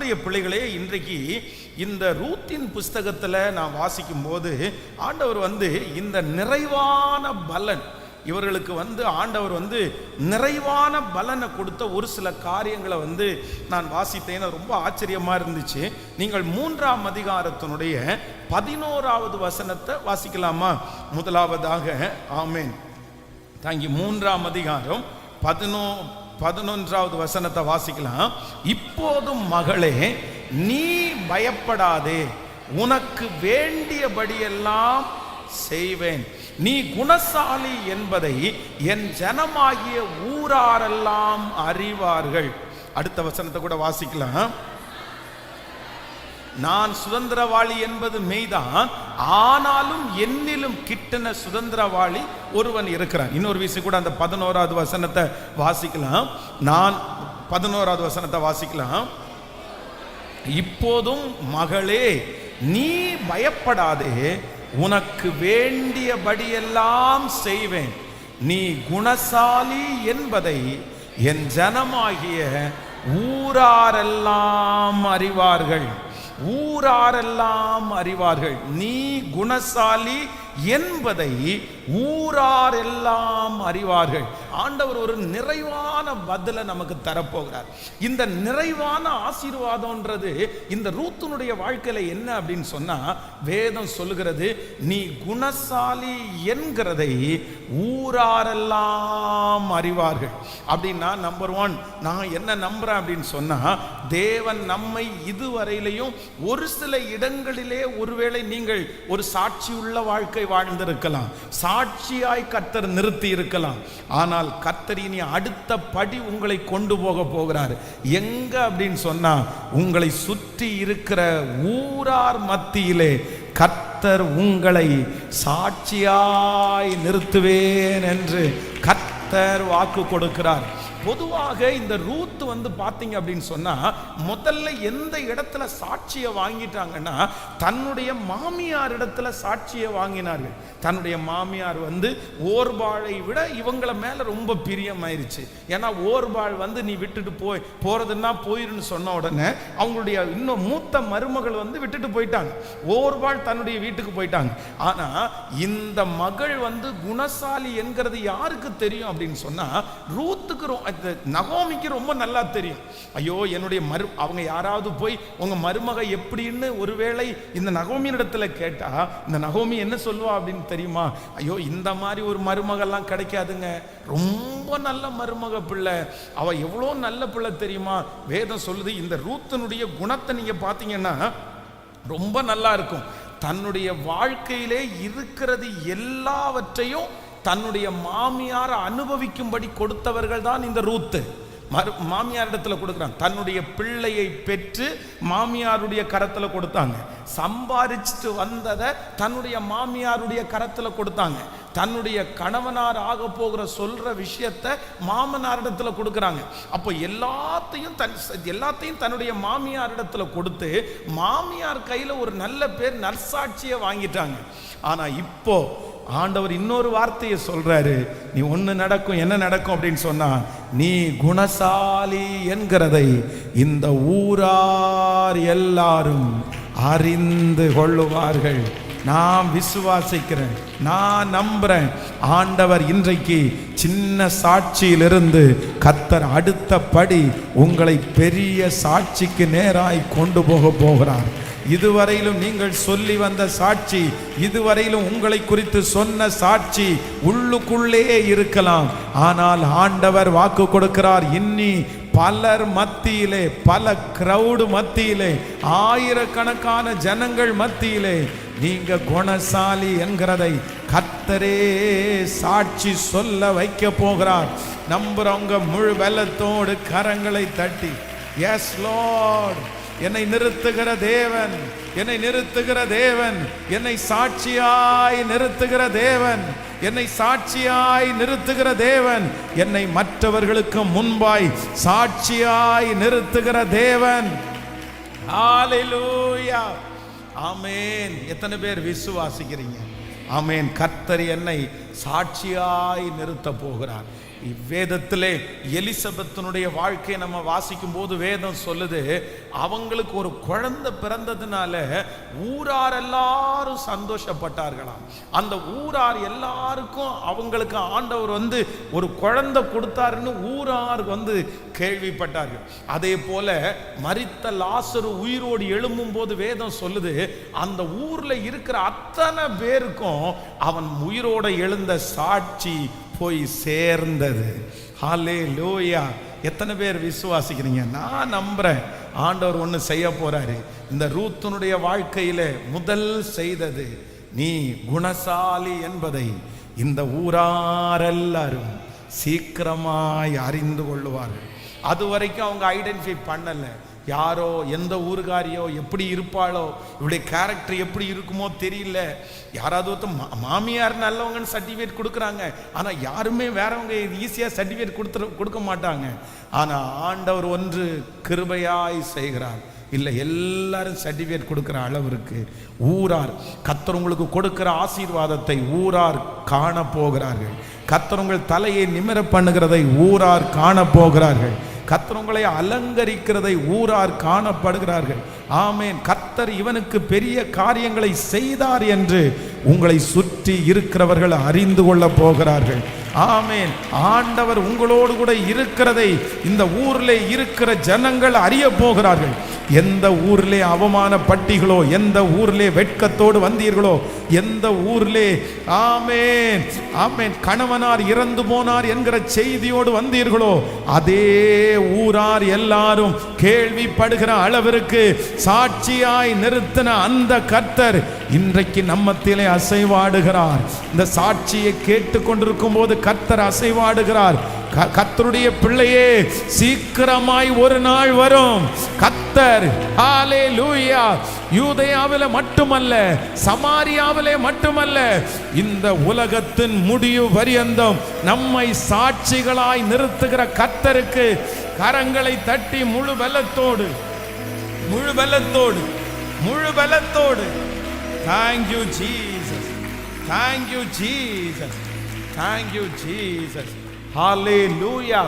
கர்த்தருடைய பிள்ளைகளே இன்றைக்கு இந்த ரூத்தின் புஸ்தகத்தில் நான் வாசிக்கும் போது ஆண்டவர் வந்து இந்த நிறைவான பலன் இவர்களுக்கு வந்து ஆண்டவர் வந்து நிறைவான பலனை கொடுத்த ஒரு சில காரியங்களை வந்து நான் வாசித்தேன் ரொம்ப ஆச்சரியமா இருந்துச்சு. நீங்கள் மூன்றாம் அதிகாரத்தினுடைய பதினோராவது வசனத்தை வாசிக்கலாமா? முதலாவதாக ஆமேன். தாங்கி மூன்றாம் அதிகாரம் பதினோ பதினொன்றாவது வசனத்தை வாசிக்கலாம். இப்போதும் மகளே நீ பயப்படாதே. உனக்கு வேண்டியபடியெல்லாம் செய்வேன். நீ குணசாலி என்பதை என் ஜனமாகிய ஊராரெல்லாம் அறிவார்கள். அடுத்த வசனத்தை கூட வாசிக்கலாம். நான் சுதந்திரவாளி என்பது மெய்தான். ஆனாலும் என்னிலும் கிட்டன சுதந்திரவாளி ஒருவன் இருக்கிறான். இன்னொரு விஷயம் கூட அந்த பதினோராவது வசனத்தை வாசிக்கலாம். நான் பதினோராவது வசனத்தை வாசிக்கலாம். இப்போதும் மகளே நீ பயப்படாதே. உனக்கு வேண்டியபடியெல்லாம் செய்வேன். நீ குணசாலி என்பதை என் ஜனமாகிய ஊராரெல்லாம் அறிவார்கள். ஊராரெல்லாம் அறிவார்கள். நீ குணசாலி என்பதை ஊராரெல்லாம் அறிவார்கள். ஆண்டவர் ஒரு நிறைவான பதிலை நமக்கு தரப்போகிறார். இந்த நிறைவான ஆசீர்வாதம்ன்றது இந்த ரூத்தினுடைய வாழ்க்கையில என்ன அப்படின்னு சொன்னா வேதம் சொல்லுகிறது நீ குணசாலி என்கிறதை ஊராரெல்லாம் அறிவார்கள். அப்படின்னா நம்பர் ஒன் நான் என்ன நம்புறேன் அப்படின்னு சொன்னா தேவன் நம்மை இதுவரையிலையும் ஒரு சில இடங்களிலே ஒருவேளை நீங்கள் ஒரு சாட்சி உள்ள வாழ்க்கை வாழ்ந்திருக்கலாம். சாட்சியாய் கர்த்தர் நிறுத்தி இருக்கலாம். ஆனால் கர்த்தர் இனி அடுத்த படி உங்களை கொண்டு போக போகிறார். எங்க அப்படின்னு சொன்னா உங்களை சுற்றி இருக்கிற ஊரார் மத்தியிலே கர்த்தர் உங்களை சாட்சியாய் நிறுத்துவேன் என்று கர்த்தர் வாக்கு கொடுக்கிறார். பொதுவாக இந்த ரூத் வந்து பார்த்தீங்க அப்படின்னு சொன்னா முதல்ல எந்த இடத்துல சாட்சியை வாங்கிட்டாங்கன்னா தன்னுடைய மாமியார் இடத்துல சாட்சியை வாங்கினார்கள். தன்னுடைய மாமியார் வந்து ஓர்பாளை விட இவங்கள மேல ரொம்ப பிரியமாயிருச்சு. ஏன்னா ஓர்பாள் வந்து நீ விட்டுட்டு போய் போறதுன்னா போயிருன்னு சொன்ன உடனே அவங்களுடைய இன்னும் மூத்த மருமகள் வந்து விட்டுட்டு போயிட்டாங்க. ஓர்பாள் தன்னுடைய வீட்டுக்கு போயிட்டாங்க. ஆனா இந்த மகள் வந்து குணசாலி என்கிறது யாருக்கு தெரியும் அப்படின்னு சொன்னா ரூத்துக்கு அந்த நகோமிக்கு ரொம்ப நல்லா தெரியும். ஐயோ என்னுடைய மரு அவங்க யாராவது போய் உங்க மருமக எப்படின்னு ஒருவேளை இந்த நகோமியினிடத்துல கேட்டா இந்த நகோமி என்ன சொல்லுவா அப்படின்னு தெரியுமா? ஐயோ இந்த மாதிரி ஒரு மருமகெல்லாம் கிடைக்காதுங்க. ரொம்ப நல்ல மருமக பிள்ளை. அவ எவ்வளோ நல்ல பிள்ளை தெரியுமா? வேதம் சொல்லுது இந்த ரூத்தனுடைய குணத்தை நீங்க பார்த்தீங்கன்னா ரொம்ப நல்லா இருக்கும். தன்னுடைய வாழ்க்கையிலே இருக்கிறது எல்லாவற்றையும் தன்னுடைய மாமியார் அனுபவிக்கும்படி கொடுத்தவர்கள் தான் இந்த ரூத்து. மறு மாமியார் இடத்துல கொடுக்குறாங்க. தன்னுடைய பிள்ளையை பெற்று மாமியாருடைய கரத்தில் கொடுத்தாங்க. சம்பாரிச்சுட்டு வந்ததை தன்னுடைய மாமியாருடைய கரத்தில் கொடுத்தாங்க. தன்னுடைய கணவனார் ஆக போகிற சொல்ற விஷயத்த மாமனார் இடத்துல கொடுக்குறாங்க. அப்போ எல்லாத்தையும் தன் எல்லாத்தையும் தன்னுடைய மாமியார் இடத்துல கொடுத்து மாமியார் கையில ஒரு நல்ல பேர் நற்சாட்சியை வாங்கிட்டாங்க. ஆனா இப்போ ஆண்டவர் இன்னொரு வார்த்தையை சொல்றாரு. நீ ஒண்ணு நடக்கும் என்ன நடக்கும் அப்படின்னு சொன்னா நீ குணசாலி என்கிறதை இந்த ஊரார் எல்லாரும் அறிந்து கொள்ளுவார்கள். நான் விசுவாசிக்கிறேன் நான் நம்புறேன். ஆண்டவர் இன்றைக்கு சின்ன சாட்சியிலிருந்து கத்தர் அடுத்தபடி உங்களை பெரிய சாட்சிக்கு நேராய் கொண்டு போக போகிறார். இதுவரையிலும் நீங்கள் சொல்லி வந்த சாட்சி இதுவரையிலும் உங்களை குறித்து சொன்ன சாட்சி உள்ளுக்குள்ளே இருக்கலாம். ஆனால் ஆண்டவர் வாக்கு கொடுக்கிறார். இன்னி பலர் மத்தியிலே பல கிரவுடு மத்தியிலே ஆயிரக்கணக்கான ஜனங்கள் மத்தியிலே நீங்க குணசாலி என்கிறதை கத்தரே சாட்சி சொல்ல வைக்க போகிறார். நம்புறவங்க முழு வெள்ளத்தோடு கரங்களை தட்டி எஸ் லோட் என்னை நிறுத்துகிற தேவன் என்னை நிறுத்துகிற தேவன் என்னை சாட்சியாய் நிறுத்துகிற தேவன் என்னை சாட்சியாய் நிறுத்துகிற தேவன் என்னை மற்றவர்களுக்கு முன்பாய் சாட்சியாய் நிறுத்துகிற தேவன். ஆமேன் எத்தனை பேர் விசுவாசிக்கிறீங்க? ஆமேன் கர்த்தர் என்னை சாட்சியாய் நிறுத்த போகிறார். இவ்வேதத்திலே எலிசபெத்தினுடைய வாழ்க்கையை நம்ம வாசிக்கும் போது வேதம் சொல்லுது அவங்களுக்கு ஒரு குழந்தை பிறந்ததுனால ஊரார் எல்லாரும் சந்தோஷப்பட்டார்களாம். அந்த ஊரார் எல்லாருக்கும் அவங்களுக்கு ஆண்டவர் வந்து ஒரு குழந்தை கொடுத்தாருன்னு ஊரார் வந்து கேள்விப்பட்டார்கள். அதே போல மறித்த லாசரு உயிரோடு எழும்பும் போது வேதம் சொல்லுது அந்த ஊர்ல இருக்கிற அத்தனை பேருக்கும் அவன் உயிரோட எழுந்த சாட்சி போய் சேர்ந்தது. ஹாலே லூயா எத்தனை பேர் விசுவாசிக்கிறீங்க? நான் நம்புறேன். ஆண்டவர் ஒன்று செய்ய போறாரு. இந்த ரூத்தனுடைய வாழ்க்கையில முதல் செய்தது நீ குணசாலி என்பதை இந்த ஊராரெல்லாரும் சீக்கிரமாய் அறிந்து கொள்ளுவார்கள். அது வரைக்கும் அவங்க ஐடென்டிஃபை பண்ணலை. யாரோ எந்த ஊருகாரியோ எப்படி இருப்பாளோ இவளுடைய கேரக்டர் எப்படி இருக்குமோ தெரியல. யாராவது ஒருத்தர் மா- மாமியார் நல்லவங்கன்னு சர்டிஃபிகேட் கொடுக்குறாங்க. ஆனால் யாருமே வேறவங்க ஈஸியாக சர்டிஃபிகேட் கொடுத்துட கொடுக்க மாட்டாங்க. ஆனால் ஆண்டவர் ஒன்று கிருபையாய் செய்கிறார். இல்லை எல்லாரும் சர்டிஃபிகேட் கொடுக்குற அளவிற்கு ஊரார். கத்தர் உங்களுக்கு ஆசீர்வாதத்தை ஊரார் காண போகிறார்கள் கத்தர் உங்கள் தலையை நிமிர பண்ணுகிறதை ஊரார் காண போகிறார்கள் கத்தர் உங்களை அலங்கரிக்கிறதை ஊரார் காணப்படுகிறார்கள். ஆமேன். கத்தர் இவனுக்கு பெரிய காரியங்களை செய்தார் என்று உங்களை சுற்றி இருக்கிறவர்கள் அறிந்து கொள்ள போகிறார்கள். ஆமேன். ஆண்டவர் உங்களோடு கூட இருக்கிறதை இந்த ஊரில் இருக்கிற ஜனங்கள் அறிய போகிறார்கள். எந்த ஊரிலே அவமானப்பட்டீர்களோ எந்த ஊரிலே வெட்கத்தோடு வந்தீர்களோ எந்த ஊரிலே ஆமேன் ஆமேன் கணவனார் இறந்து போனார் என்கிற செய்தியோடு வந்தீர்களோ அதே ஊரார் எல்லாரும் கேள்விப்படுகிற அளவிற்கு சாட்சியாய் நிறுத்தின அந்த கர்த்தர் இன்றைக்கு நம்மத்திலே அசைவாடுகிறார். இந்த சாட்சியை கேட்டுக்கொண்டிருக்கும் போது கர்த்தர் அசைவாடுகிறார். க- பிள்ளையே சீக்கிரமாய் ஒரு நாள் வரும். கத்தர் ஹாலே லூயா யூதயாவில மட்டுமல்ல சமாரியாவிலே மட்டுமல்ல இந்த உலகத்தின் முடிவு பரியந்தம் நம்மை சாட்சிகளாய் நிறுத்துகிற கத்தருக்கு கரங்களை தட்டி முழு பலத்தோடு முழு பலத்தோடு முழு பலத்தோடு. Thank you Jesus thank you Jesus thank you Jesus hallelujah